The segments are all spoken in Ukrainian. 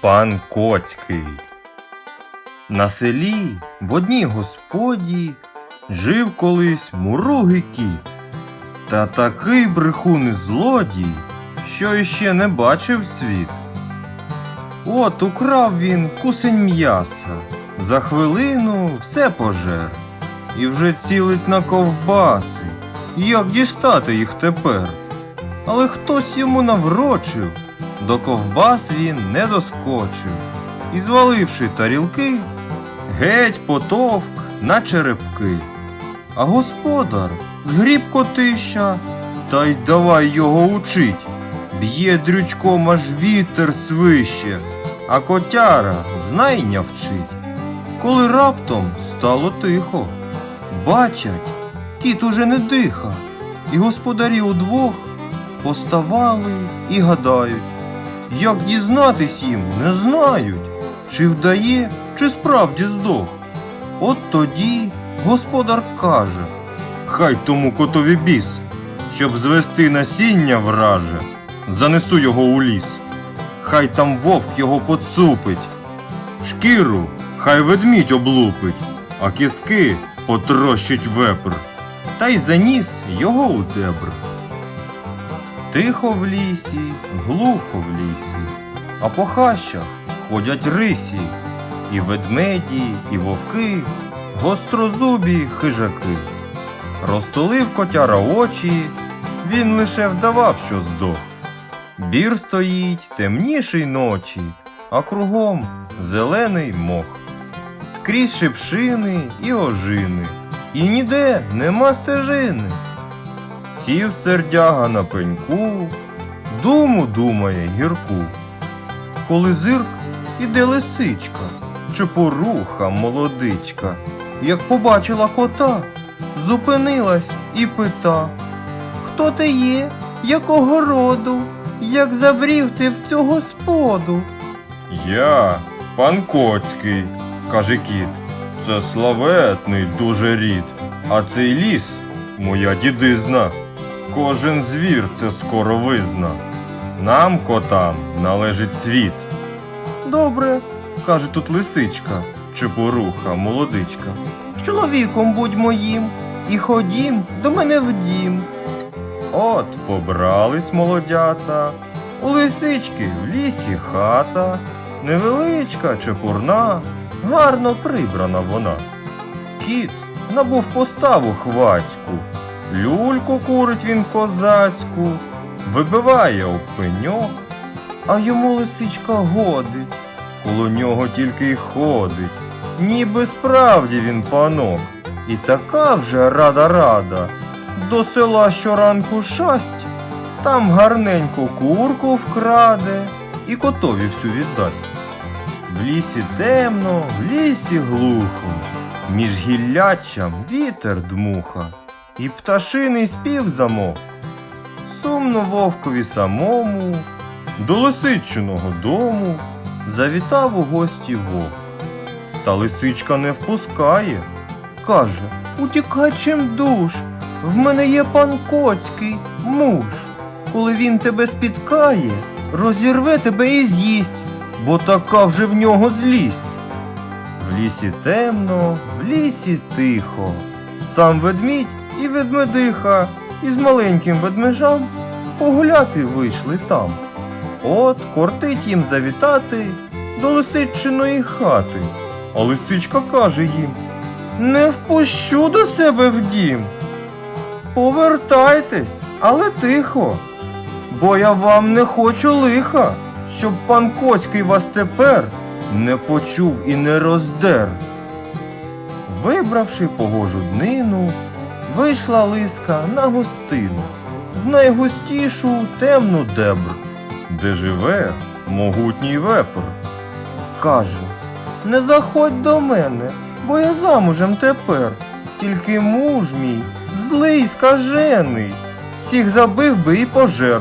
Пан Коцький. На селі в одній господі жив колись муругий кіт. Та такий брехун і злодій, що іще не бачив світ. От украв він кусень м'яса, за хвилину все пожер, і вже цілить на ковбаси. Як дістати їх тепер? Але хтось йому наврочив, до ковбас він не доскочив, і, зваливши тарілки, геть потовк на черепки. А господар згріб котища, та й давай його учить. Б'є дрючком аж вітер свище, а котяра знайня вчить. Коли раптом стало тихо, бачать, кіт уже не диха, і господарі удвох поставали і гадають, як дізнатись їм не знають, чи вдає, чи справді здох. От тоді господар каже, хай тому котові біс, щоб звести насіння враже, занесу його у ліс, хай там вовк його поцупить, шкіру хай ведмідь облупить, а кістки потрощить вепр, та й заніс його у дебр. Тихо в лісі, глухо в лісі, а по хащах ходять рисі, і ведмеді, і вовки, гострозубі хижаки. Розтулив котяра очі, він лише вдавав, що здох. Бір стоїть темніший ночі, а кругом зелений мох. Скрізь шипшини і ожини, і ніде нема стежини. Сів сердяга на пеньку, думу думає гірку. Коли зирк іде лисичка, чепоруха молодичка, як побачила кота, зупинилась і пита Хто ти є, якого роду, як забрів ти в цю господу? Я, пан Коцький, каже кіт. Це славетний дуже рід, а цей ліс моя дідизна. Кожен звір це скоро визна. Нам, котам, належить світ. Добре, каже тут лисичка, чепоруха, молодичка. Чоловіком будь моїм, і ходім до мене в дім. От побрались молодята, у лисички в лісі хата, невеличка чепурна, гарно прибрана вона. Кіт набув поставу хвацьку, люльку курить він козацьку, вибиває об пеньок, а йому лисичка годить, коло нього тільки й ходить, ніби справді він панок, і така вже рада-рада, до села щоранку шасть, там гарненьку курку вкраде і котові всю віддасть. В лісі темно, в лісі глухо, між гіллячам вітер дмуха, і пташиний спів замов. Сумно вовкові самому, до лисичиного дому завітав у гості вовк. Та лисичка не впускає, каже Утікай чим душ, в мене є пан Коцький, муж. Коли він тебе спіткає, розірве тебе і з'їсть, бо така вже в нього злість. В лісі темно, в лісі тихо. Сам ведмідь і ведмедиха із маленьким ведмежам погуляти вийшли там. От кортить їм завітати до лисичиної хати. А лисичка каже їм Не впущу до себе в дім. Повертайтесь, але тихо, бо я вам не хочу лиха, щоб пан Коцький вас тепер не почув і не роздер. Вибравши погожу днину, вийшла лиска на гостину в найгустішу темну дебр, де живе могутній вепр. Каже, не заходь до мене, бо я замужем тепер, тільки муж мій злий скажений, всіх забив би і пожер.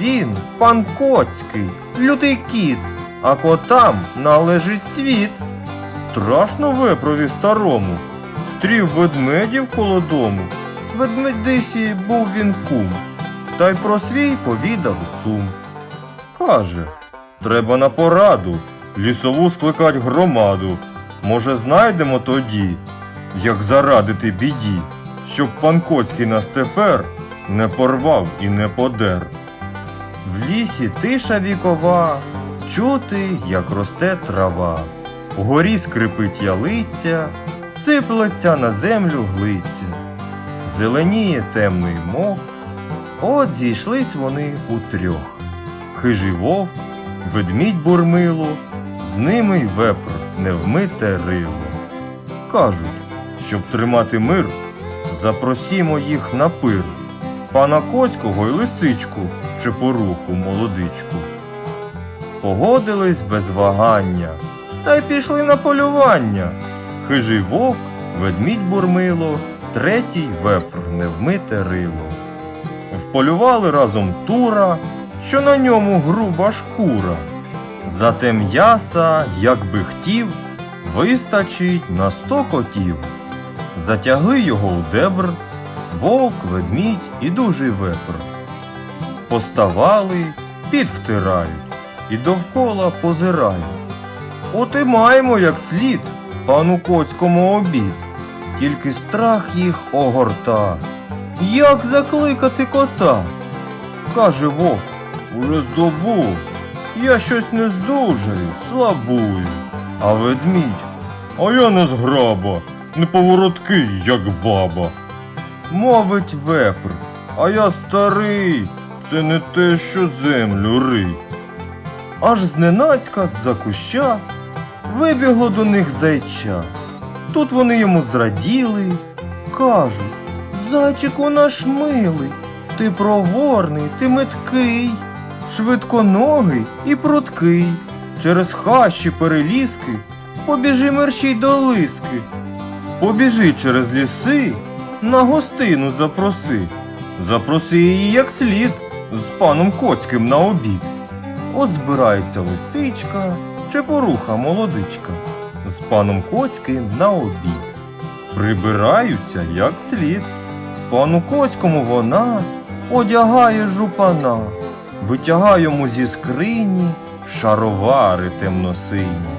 Він, пан Коцький, лютий кіт, а котам належить світ. Страшно вепрові старому, стрів ведмедів коло дому. Ведмедисі був він кум, та й про свій повідав сум. Каже, треба на пораду, лісову скликать громаду. Може, знайдемо тоді, як зарадити біді, щоб пан Коцький нас тепер не порвав і не подер. В лісі тиша вікова, чути, як росте трава. Угорі скрипить ялиця, сиплеться на землю глиця. Зеленіє темний мох, от зійшлись вони утрьох. Хижий вовк, ведмідь бурмило, з ними й вепр невмите рило. Кажуть, щоб тримати мир, запросімо їх на пир, пана Коського й лисичку, чепоруху молодичку. Погодились без вагання, та й пішли на полювання. Хижий вовк, ведмідь бурмило, третій вепр невмите рило. Вполювали разом тура, що на ньому груба шкура. Зате м'яса, як би хотів, вистачить на сто котів. Затягли його у дебр, вовк, ведмідь і дужий вепр. Поставали, підвтирають і довкола позирають. От і маємо як слід пану Коцькому обід, тільки страх їх огорта. Як закликати кота? каже вовк, уже здобув. Я щось не здужаю, слабую. А ведмідь, а я не зграба, неповороткий, як баба. Мовить вепр, а я старий, це не те, що землю рий. Аж зненацька з-за куща вибігло до них зайча. Тут вони йому зраділи, кажуть, зайчику наш милий, ти проворний, ти меткий, швидконогий і пруткий. Через хащі перелізки побіжи мерщій до лиски. Побіжи через ліси, на гостину запроси. Запроси її як слід з паном Коцьким на обід. От збирається лисичка, чепоруха молодичка з паном Коцьким на обід. Прибираються як слід. Пану Коцькому вона одягає жупана, витягає йому зі скрині шаровари темно-сині,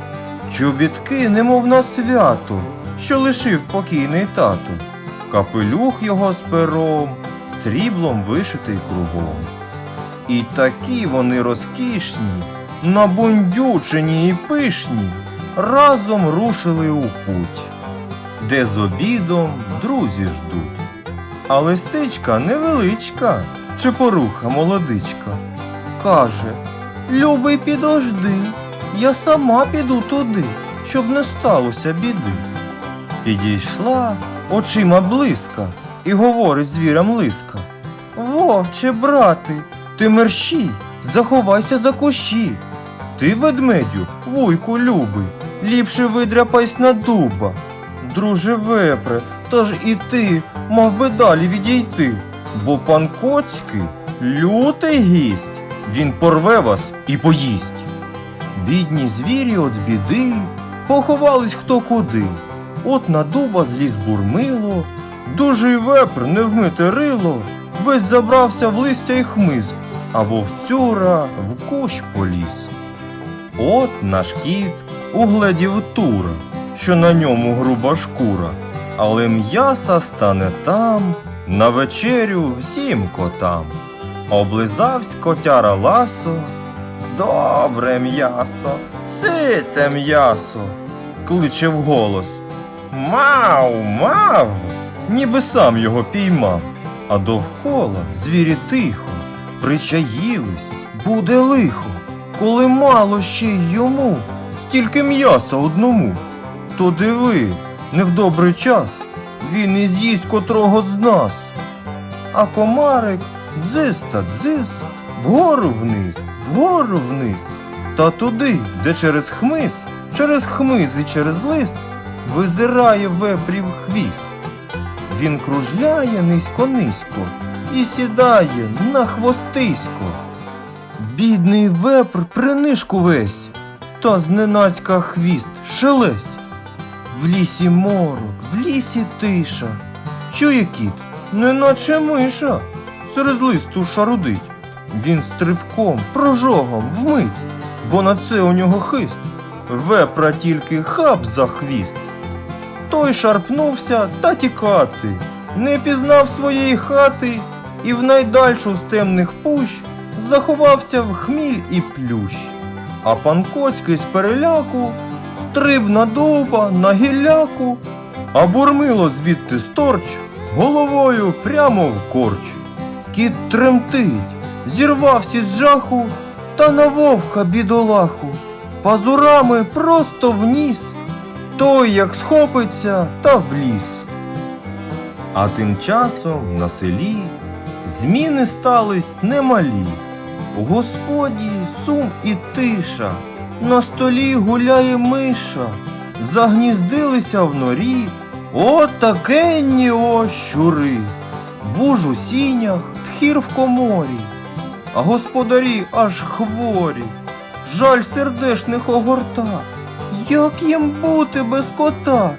чобітки, немов на свято, що лишив покійний тато, капелюх його з пером, сріблом вишитий кругом. І такі вони розкішні, набундючені і пишні, разом рушили у путь, де з обідом друзі ждуть. А лисичка невеличка, чепоруха молодичка, каже Любий, підожди, я сама піду туди, щоб не сталося біди. Підійшла очима близька і говорить звірям лиска. Вовче, брати, ти мерщій, заховайся за кущі. Ти, ведмедю, вуйку любий, ліпше видряпайсь на дуба. Друже вепре, тож і ти мав би далі відійти, бо пан Коцький лютий гість, він порве вас і поїсть. Бідні звірі от біди, поховались хто куди. От на дуба зліз бурмило, дужий вепр невмите рило, весь забрався в листя й хмиз, а вовцюра в кущ поліз. От наш кіт угледів тура, що на ньому груба шкура, але м'яса стане там, на вечерю всім котам. Облизавсь котяра ласо, добре м'ясо, сите м'ясо, кличе вголос. Мав, мав, ніби сам його піймав, а довкола звірі тихо, причаїлись, буде лихо, коли мало ще й йому, стільки м'яса одному. То диви, не в добрий час, він і з'їсть котрого з нас. А комарик дзис та дзис, вгору вниз, вгору вниз, та туди, де через хмиз, через хмиз і через лист визирає вепрів хвіст. Він кружляє низько-низько і сідає на хвостисько. Бідний вепр принишку весь, та зненацька хвіст шелесь. В лісі морок, в лісі тиша. Чує кіт, неначе миша, серед листу шарудить. Він стрибком, прожогом, вмить, бо на це у нього хист. Вепра тільки хап за хвіст. Той шарпнувся та тікати, не пізнав своєї хати і в найдальшу з темних пущ заховався в хміль і плющ. А пан Коцький з переляку стриб на довба, на гілляку, а бурмило звідти сторч головою прямо в корч. Кіт тремтить, зірвався з жаху та на вовка бідолаху, пазурами просто вніс, той як схопиться та в ліс. А тим часом на селі зміни стались немалі. У господі сум і тиша, на столі гуляє миша, загніздилися в норі, о щури, вуж у сінях, тхір в коморі, а господарі аж хворі, жаль сердешних огорта, як їм бути без кота?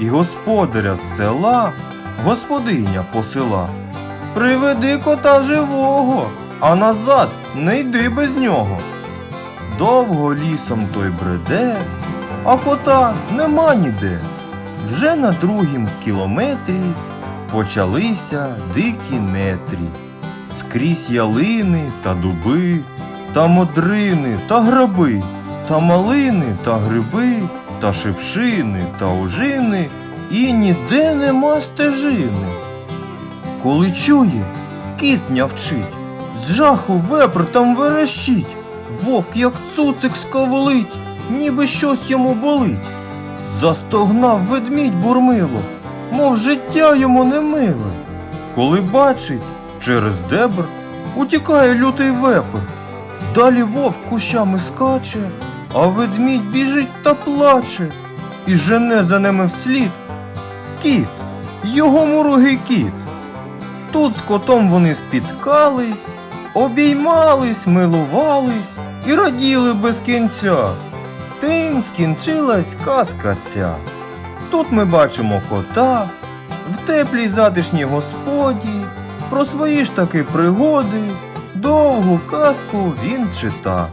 І господаря з села, господиня посила. Приведи кота живого, а назад не йди без нього. Довго лісом той бреде, а кота нема ніде. Вже на другім кілометрі почалися дикі нетрі. Скрізь ялини та дуби, та модрини та граби, та малини та гриби, та шипшини та ожини, і ніде нема стежини. Коли чує, кіт нявчить, з жаху вепр там верещить, вовк як цуцик сковолить, ніби щось йому болить. Застогнав ведмідь бурмило, мов життя йому не миле. Коли бачить, через дебр утікає лютий вепр. Далі вовк кущами скаче, а ведмідь біжить та плаче, і жене за ними вслід. Кіт, його муругий кіт. Тут з котом вони спіткались, обіймались, милувались і раділи без кінця. Тим скінчилась казка ця. Тут ми бачимо кота в теплій затишній господі, про свої ж таки пригоди, довгу казку він чита.